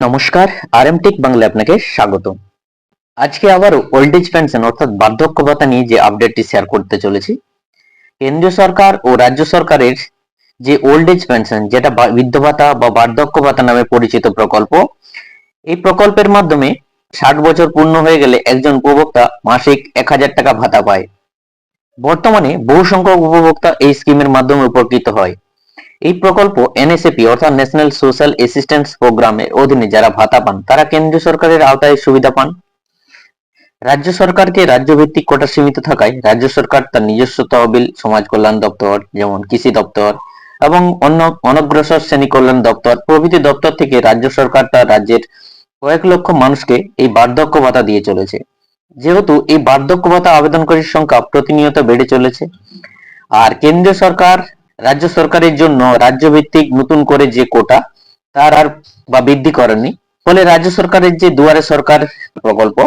নমস্কার আর M take Bangla আপনাকে স্বাগত। আজকে আবার ওল্ড এজ পেনশন অর্থাৎ বার্ধক্য ভাতা নিয়ে যে আপডেটটি শেয়ার করতে চলেছি, কেন্দ্রীয় সরকার ও রাজ্য সরকারের যে ওল্ড এজ পেনশন যেটা বৃদ্ধ ভাতা বা বার্ধক্য ভাতা নামে পরিচিত প্রকল্প, এই প্রকল্পের মাধ্যমে ষাট বছর পূর্ণ হয়ে গেলে একজন উপভোক্তা মাসিক এক হাজার টাকা ভাতা পায়। বর্তমানে বহু সংখ্যক উপভোক্তা এই স্কিমের মাধ্যমে উপকৃত হয়। এই প্রকল্প এনএসএপি, অর্থাৎ ন্যাশনাল সোশ্যাল অ্যাসিস্ট্যান্স প্রোগ্রামের অধীনে যারা ভাতা পান, তারা কেন্দ্রীয় সরকারের আওতায় সুবিধা পান। রাজ্য সরকারকে রাজ্য ভিত্তিক কোটা সীমিত থাকায় রাজ্য সরকার তার নিজস্ব তহবিল, সমাজ কল্যাণ দপ্তর, যেমন কৃষি দপ্তর এবং অন্য অনগ্রসর শ্রেণি কল্যাণ দপ্তর, প্রভৃতি দপ্তর থেকে রাজ্য সরকার তার রাজ্যের কয়েক লক্ষ মানুষকে এই বার্ধক্য ভাতা দিয়ে চলেছে। যেহেতু এই বার্ধক্য ভাতা আবেদনকারীর সংখ্যা প্রতিনিয়ত বেড়ে চলেছে, আর কেন্দ্রীয় সরকার রাজ্য সরকারের জন্য রাজ্য ভিত্তিক নতুন করে যে কোটা, তার আর বা বৃদ্ধি করেনি। ফলে রাজ্য সরকারের যে দুয়ারে সরকার প্রকল্প,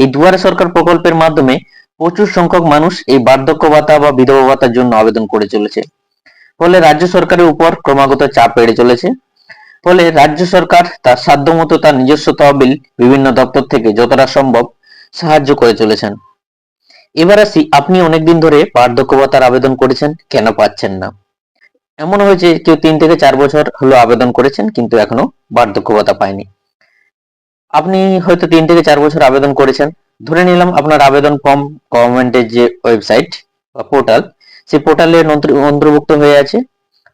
এই দুয়ারে সরকার প্রকল্পের মাধ্যমে প্রচুর সংখ্যক মানুষ এই বার্ধক্য ভাতা বা বিধবা ভাতার জন্য আবেদন করে চলেছে। ফলে রাজ্য সরকারের উপর ক্রমাগত চাপ বেড়ে চলেছে। ফলে রাজ্য সরকার তার সাধ্যমতো তার নিজস্ব তহবিল বিভিন্ন দপ্তর থেকে যতটা সম্ভব সাহায্য করে চলেছেন। এবার আসি, আপনি অনেকদিন ধরে বার্ধক্য ভাতার আবেদন করেছেন, কেন পাচ্ছেন না? এমন হয়েছে কেউ তিন থেকে চার বছর হলো আবেদন করেছেন, কিন্তু এখনও বার্ধক্য ভাতা পায়নি। আপনি হয়তো তিন থেকে চার বছর আবেদন করেছেন। ধরে নিলাম আপনার আবেদন ফর্ম গভর্নমেন্টের যে ওয়েবসাইট বা পোর্টাল, সেই পোর্টালে অন্তর্ভুক্ত হয়ে আছে।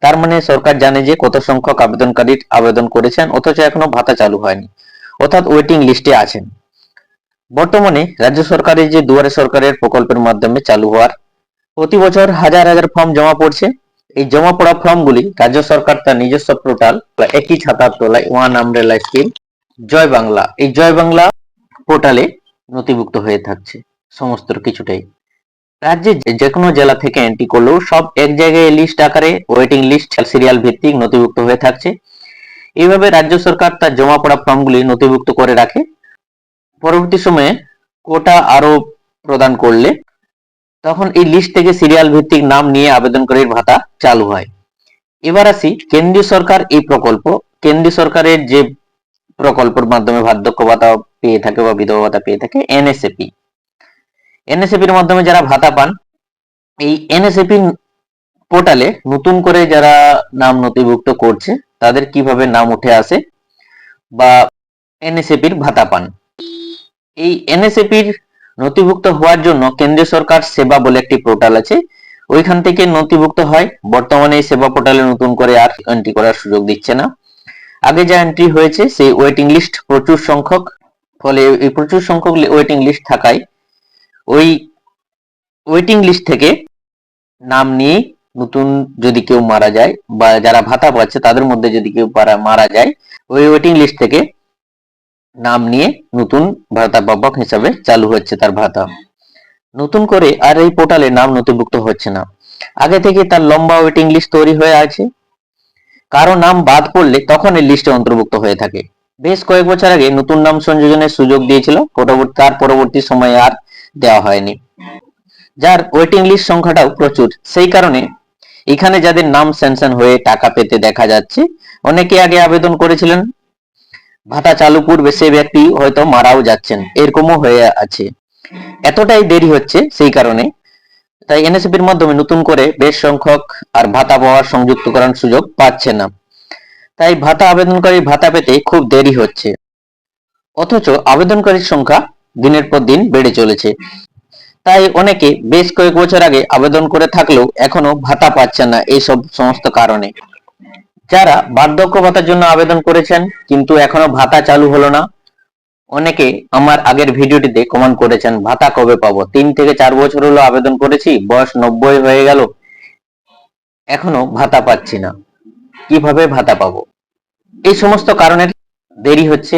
তার মানে সরকার জানে যে কত সংখ্যক আবেদনকারী আবেদন করেছেন, অথচ এখনও ভাতা চালু হয়নি, অর্থাৎ ওয়েটিং লিস্টে আছেন। বর্তমানে রাজ্য সরকারের যে দুয়ারে সরকারের প্রকল্পের মাধ্যমে চালু হওয়ার প্রতি বছর হাজার হাজার ফর্ম জমা পড়ছে। এই জমা পড়া ফর্মগুলি রাজ্য সরকার তার নিজস্ব পোর্টাল একই ছাতার তলায় one umbrella scheme Joy Bangla. এই জয় বাংলা পোর্টালে নথিভুক্ত হয়ে থাকছে সমস্ত কিছুটাই। রাজ্যে যে কোনো জেলা থেকে এন্ট্রি করলেও সব এক জায়গায় লিস্ট আকারে ওয়েটিং লিস্ট সিরিয়াল ভিত্তিক নথিভুক্ত হয়ে থাকছে। এইভাবে রাজ্য সরকার তার জমা পড়া ফর্মগুলি নথিভুক্ত করে রাখে। পরবর্তী সময়ে কোটা আরও প্রদান করলে তখন এই লিস্ট থেকে সিরিয়াল ভিত্তিক নাম নিয়ে আবেদনকারীর ভাতা চালু হয়। এবার আসি কেন্দ্রীয় সরকার এই প্রকল্প। কেন্দ্রীয় সরকারের যে প্রকল্পের মাধ্যমে বার্ধক্য ভাতা পেয়ে থাকে বা বিধবা ভাতা পেয়ে থাকে এনএসএপি এনএসএপির মাধ্যমে যারা ভাতা পান, এই এনএসএপি পোর্টালে নতুন করে যারা নাম নথিভুক্ত করছে, তাদের কীভাবে নাম উঠে আসে বা এনএসএপির ভাতা পান। এই এনএসএপির নথিভুক্ত হওয়ার জন্য কেন্দ্রীয় সরকার সেবা বলে একটি পোর্টাল আছে। ওইখান থেকে নথিভুক্ত হয়। বর্তমানে এই সেবা পোর্টালে নতুন করে আর এন্ট্রি করার সুযোগ দিচ্ছে না। আগে যা এন্ট্রি হয়েছে, সেই ওয়েটিং লিস্ট প্রচুর সংখ্যক, ফলে এই প্রচুর সংখ্যক ওয়েটিং লিস্ট থাকায় ওই ওয়েটিং লিস্ট থেকে নাম নিয়ে নতুন যদি কেউ মারা যায় বা যারা ভাতা পাচ্ছে, তাদের মধ্যে যদি কেউ মারা- যায়, ওই ওয়েটিং লিস্ট থেকে নাম নিয়ে নতুন ভাতা পাবক হিসাবে চালু হচ্ছে তার ভাতা। নতুন করে আর এই পোর্টালে নাম নথিভুক্ত হচ্ছে না। আগে থেকে তার লম্বা ওয়েটিং লিস্ট তৈরি হয়ে আছে। কারও নাম বাদ পড়লে তখন এই লিস্টে অন্তর্ভুক্ত হয়ে থাকে। বেশ কয়েক বছর আগে নতুন নাম সংযোজনের সুযোগ দিয়েছিল তার পরবর্তী সময়ে আর দেওয়া হয়নি। যার ওয়েটিং লিস্ট সংখ্যাটাও প্রচুর। সেই কারণে এখানে যাদের নাম স্যাংশন হয়ে টাকা পেতে দেখা যাচ্ছে, অনেকে আগে আবেদন করেছিলেন ভাতা চালু করবে সে ব্যক্তি হয়তো মারাও যাচ্ছেন, এরকমও হয়ে আছে। এতটাই দেরি হচ্ছে সেই কারণে। তাই এনএসএপির মাধ্যমে নতুন করে বেশ সংখ্যক আর ভাতা পাওয়ার সংযুক্তকরণ সুযোগ পাচ্ছে না। তাই ভাতা আবেদনকারী ভাতা পেতে খুব দেরি হচ্ছে। অথচ আবেদনকারীর সংখ্যা দিনের পর দিন বেড়ে চলেছে। তাই অনেকে বেশ কয়েক বছর আগে আবেদন করে থাকলেও এখনও ভাতা পাচ্ছে না এইসব সমস্ত কারণে। যারা বার্ধক্য ভাতার জন্য আবেদন করেছেন, কিন্তু এখনও ভাতা চালু হলো না, অনেকে আমার আগের ভিডিওটিতে কমেন্ট করেছেন, ভাতা কবে পাবো? তিন থেকে চার বছর হলো আবেদন করেছি, বয়স নব্বই হয়ে গেল, এখনও ভাতা পাচ্ছি না, কীভাবে ভাতা পাবো? এই সমস্ত কারণের দেরি হচ্ছে,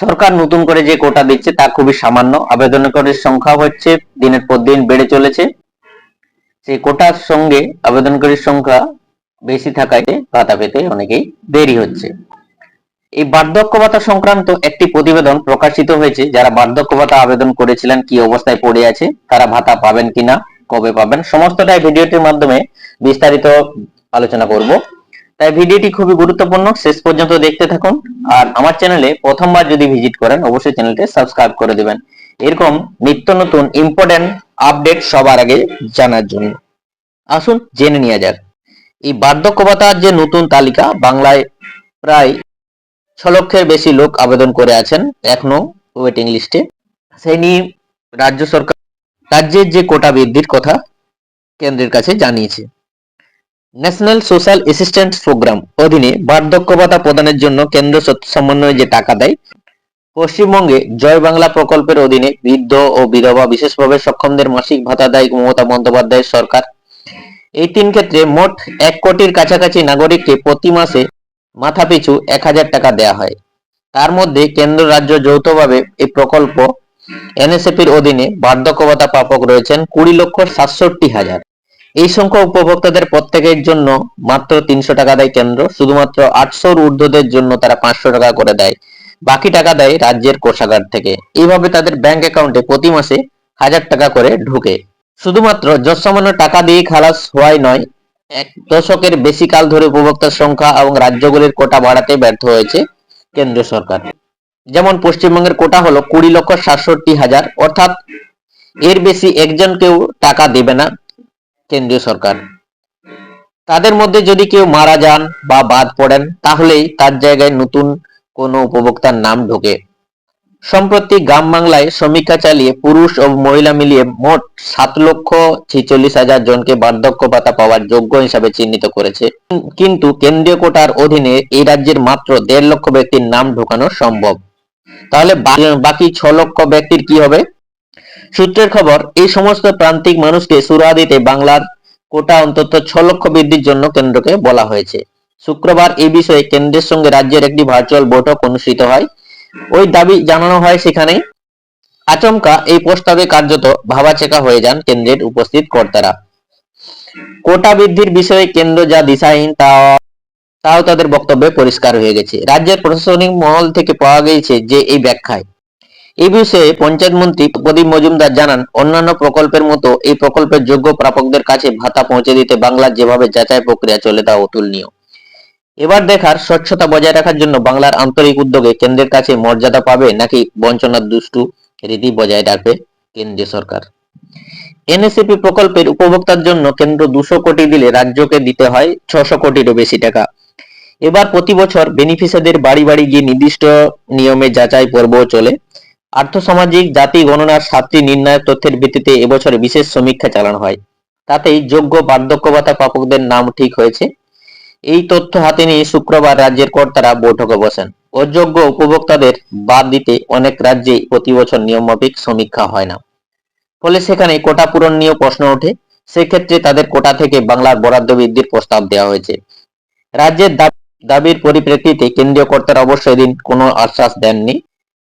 সরকার নতুন করে যে কোটা দিচ্ছে তা খুবই সামান্য, আবেদনকারীর সংখ্যা হচ্ছে, দিনের পর দিন বেড়ে চলেছে, সেই কোটার সঙ্গে আবেদনকারীর সংখ্যা বেশি থাকায় ভাতা পেতে অনেকেই দেরি হচ্ছে। এই বার্ধক্য ভাতা সংক্রান্ত একটি প্রতিবেদন প্রকাশিত হয়েছে। যারা বার্ধক্য ভাতা আবেদন করেছিলেন, কি অবস্থায় পড়ে আছে, তারা ভাতা পাবেন কিনা, কবে পাবেন, সমস্তটাই ভিডিওটির মাধ্যমে বিস্তারিত আলোচনা করব। তাই ভিডিওটি খুবই গুরুত্বপূর্ণ। শেষ পর্যন্ত দেখতে থাকুন। আর আমার চ্যানেলে প্রথমবার যদি ভিজিট করেন, অবশ্যই চ্যানেলটি সাবস্ক্রাইব করে দেবেন। এরকম নিত্য নতুন ইম্পর্টেন্ট আপডেট সবার আগে জানার জন্য। আসুন, জেনে নেওয়া যাক। এই বার্ধক্য ভাতার যে নতুন তালিকা বাংলায় প্রায় ছ লক্ষের বেশি লোক আবেদন করে আছেন এখনও ওয়েটিং লিস্টে সেই নিয়ে রাজ্য সরকার রাজ্যের যে কোটা বৃদ্ধির কথা কেন্দ্রের কাছে জানিয়েছে। ন্যাশনাল সোশ্যাল অ্যাসিস্ট্যান্স প্রোগ্রাম অধীনে বার্ধক্য ভাতা প্রদানের জন্য কেন্দ্র সমন্বয়ে যে টাকা দেয়, পশ্চিমবঙ্গে জয় বাংলা প্রকল্পের অধীনে বৃদ্ধ ও বিধবা বিশেষভাবে সক্ষমদের মাসিক ভাতা দেয় মমতা বন্দ্যোপাধ্যায়ের সরকার। এই তিন ক্ষেত্রে মোট এক কোটির কাছাকাছি নাগরিককে প্রতি মাসে মাথাপিছু এক হাজার টাকা দেয়া হয়। তার মধ্যে কেন্দ্র রাজ্য যৌথভাবে এই প্রকল্প এনএসএপির অধীনে বার্ধক্য ভাতা প্রাপক রয়েছেন কুড়ি লক্ষ সাতষট্টি হাজার। এই সংখ্যক উপভোক্তাদের প্রত্যেকের জন্য মাত্র তিনশো টাকা দেয় কেন্দ্র, শুধুমাত্র আটশোর ঊর্ধ্বদের জন্য তারা পাঁচশো টাকা করে দেয়, বাকি টাকা দেয় রাজ্যের কোষাগার থেকে। এইভাবে তাদের ব্যাংক অ্যাকাউন্টে প্রতি মাসে হাজার টাকা করে ঢুকে। শুধুমাত্র যৎসামান্য টাকা দিয়ে খালাস হওয়াই নয়, এক দশকের বেশি কাল ধরে উপভোক্তার সংখ্যা এবং রাজ্যগুলির কোটা বাড়াতে ব্যর্থ হয়েছে কেন্দ্র সরকার। যেমন পশ্চিমবঙ্গের কোটা হলো কুড়ি লক্ষ সাতষট্টি হাজার, অর্থাৎ এর বেশি একজনকেও টাকা দেবে না কেন্দ্রীয় সরকার। তাদের মধ্যে যদি কেউ মারা যান বা বাদ পড়েন, তাহলেই তার জায়গায় নতুন কোনো উপভোক্তার নাম ঢোকে। সম্প্রতি গ্রাম বাংলায় সমীক্ষা চালিয়ে পুরুষ ও মহিলা মিলিয়ে মোট সাত লক্ষ ছেচল্লিশ হাজার জনকে বার্ধক্য ভাতা পাওয়ার যোগ্য হিসাবে চিহ্নিত করেছে। কিন্তু কেন্দ্রীয় কোটার অধীনে এই রাজ্যের মাত্র দেড় লক্ষ ব্যক্তির নাম ঢোকানো সম্ভব। তাহলে বাকি ছ লক্ষ ব্যক্তির কি হবে? সূত্রের খবর, এই সমস্ত প্রান্তিক মানুষকে সুরাহা দিতে বাংলার কোটা অন্তত ছ লক্ষ বৃদ্ধির জন্য কেন্দ্রকে বলা হয়েছে। শুক্রবার এই বিষয়ে কেন্দ্রের সঙ্গে রাজ্যের একটি ভার্চুয়াল বৈঠক অনুষ্ঠিত হয়। ওই দাবি জানানো হয় সেখানে আচমকা এই প্রস্তাবে কার্যত ভাবাচেকা হয়ে যান কেন্দ্রের উপস্থিত কর্তারা। কোটা বৃদ্ধির বিষয়ে কেন্দ্র যা দিশাহীন তা তাও তাদের বক্তব্যে পরিষ্কার হয়ে গেছে। রাজ্যের প্রশাসনিক মহল থেকে পাওয়া গিয়েছে যে এই ব্যাখ্যায়। এই বিষয়ে পঞ্চায়েত মন্ত্রী প্রদীপ মজুমদার জানান, অন্যান্য প্রকল্পের মতো এই প্রকল্পের যোগ্য প্রাপকদের কাছে ভাতা পৌঁছে দিতে বাংলার যেভাবে যাচাই প্রক্রিয়া চলে তা অতুলনীয়। এবার দেখার স্বচ্ছতা বজায় রাখার জন্য বাংলার আন্তরিক উদ্যোগে কেন্দ্রের কাছে মর্যাদা পাবে নাকি বঞ্চনার দুষ্টু রীতি বজায় রাখবে কেন্দ্রীয় সরকার? এনএসিপি প্রকল্পের উপভোক্তার জন্য কেন্দ্র দুশো কোটি দিলে রাজ্যকে দিতে হয় ছশো কোটিরও বেশি টাকা। এবার প্রতি বছর বেনিফিশিয়ারদের বাড়ি বাড়ি গিয়ে নির্দিষ্ট নিয়মে যাচাই পর্ব চলে। আর্থসামাজিক, জাতি গণনার সাতটি নির্ণায়ক তথ্যের ভিত্তিতে এবছর বিশেষ সমীক্ষা চালানো হয়। তাতেই যোগ্য বার্ধক্য ভাতা প্রাপকদের নাম ঠিক হয়েছে। এই তথ্য হাতে নিয়ে শুক্রবার রাজ্যের কর্তারা বৈঠকে বসেন। অযোগ্য উপভোক্তাদের বাদ দিতে অনেক রাজ্যেই প্রতি বছর নিয়মমাফিক সমীক্ষা হয় না। ফলে সেখানে কোটা পূরণ নিয়েও প্রশ্ন ওঠে। সেক্ষেত্রে তাদের কোটা থেকে বাংলার বরাদ্দ বৃদ্ধির প্রস্তাব দেওয়া হয়েছে। রাজ্যের দাবির পরিপ্রেক্ষিতে কেন্দ্রীয় কর্তারা অবশ্য এদিন কোনো আশ্বাস দেননি।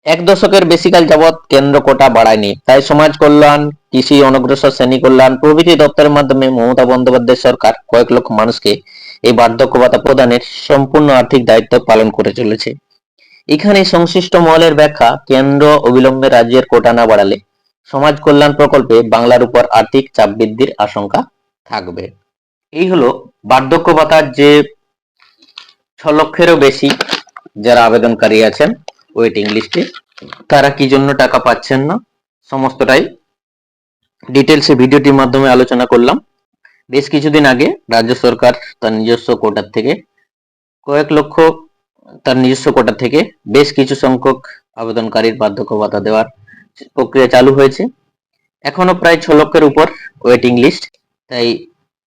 এক দশকের বেশিকাল যাবৎ কেন্দ্র কোটা বাড়ায়নি। তাই সমাজ কল্যাণ, কৃষি অনগ্রসর শ্রেণি কল্যাণ প্রভৃতি দপ্তরের মাধ্যমে মমতা বন্দ্যোপাধ্যায় সরকার কয়েক লক্ষ মানুষকে এই বার্ধক্য ভাতা প্রদানের সম্পূর্ণ আর্থিক দায়িত্ব পালন করে চলেছে। এখানে সংশ্লিষ্ট মহলের ব্যাখ্যা কেন্দ্র অবিলম্বে রাজ্যের কোটা না বাড়ালে সমাজ কল্যাণ প্রকল্পে বাংলার উপর আর্থিক চাপ বৃদ্ধির আশঙ্কা থাকবে। এই হলো বার্ধক্য ভাতার যে ছ লক্ষেরও বেশি যারা আবেদনকারী আছেন, ওয়েটিং লিস্টে, তারা কি জন্য টাকা পাচ্ছেন না, সমস্তটাই ডিটেলসে ভিডিওটির মাধ্যমে আলোচনা করলাম। বেশ কিছুদিন আগে রাজ্য সরকার তার নিজস্ব কোটার থেকে কয়েক লক্ষ তার নিজস্ব কোটা থেকে বেশ কিছু সংখ্যক আবেদনকারীর বার্ধক্য ভাতা দেওয়ার প্রক্রিয়া চালু হয়েছে। এখনও প্রায় ছ লক্ষের উপর ওয়েটিং লিস্ট তাই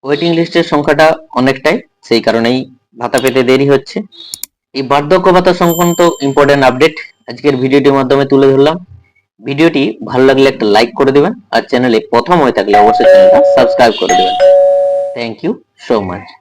ওয়েটিং লিস্টের সংখ্যাটা অনেকটাই, সেই কারণেই ভাতা পেতে দেরি হচ্ছে। এই বার্ধক্য ভাতা সংক্রান্ত ইম্পর্টেন্ট আপডেট আজকের ভিডিওটির মাধ্যমে তুলে ধরলাম। ভিডিওটি ভালো লাগলে একটা লাইক করে দেবেন, আর চ্যানেলে প্রথম হয়ে থাকলে অবশ্যই চ্যানেলটা সাবস্ক্রাইব করে দিবেন। Thank you so much.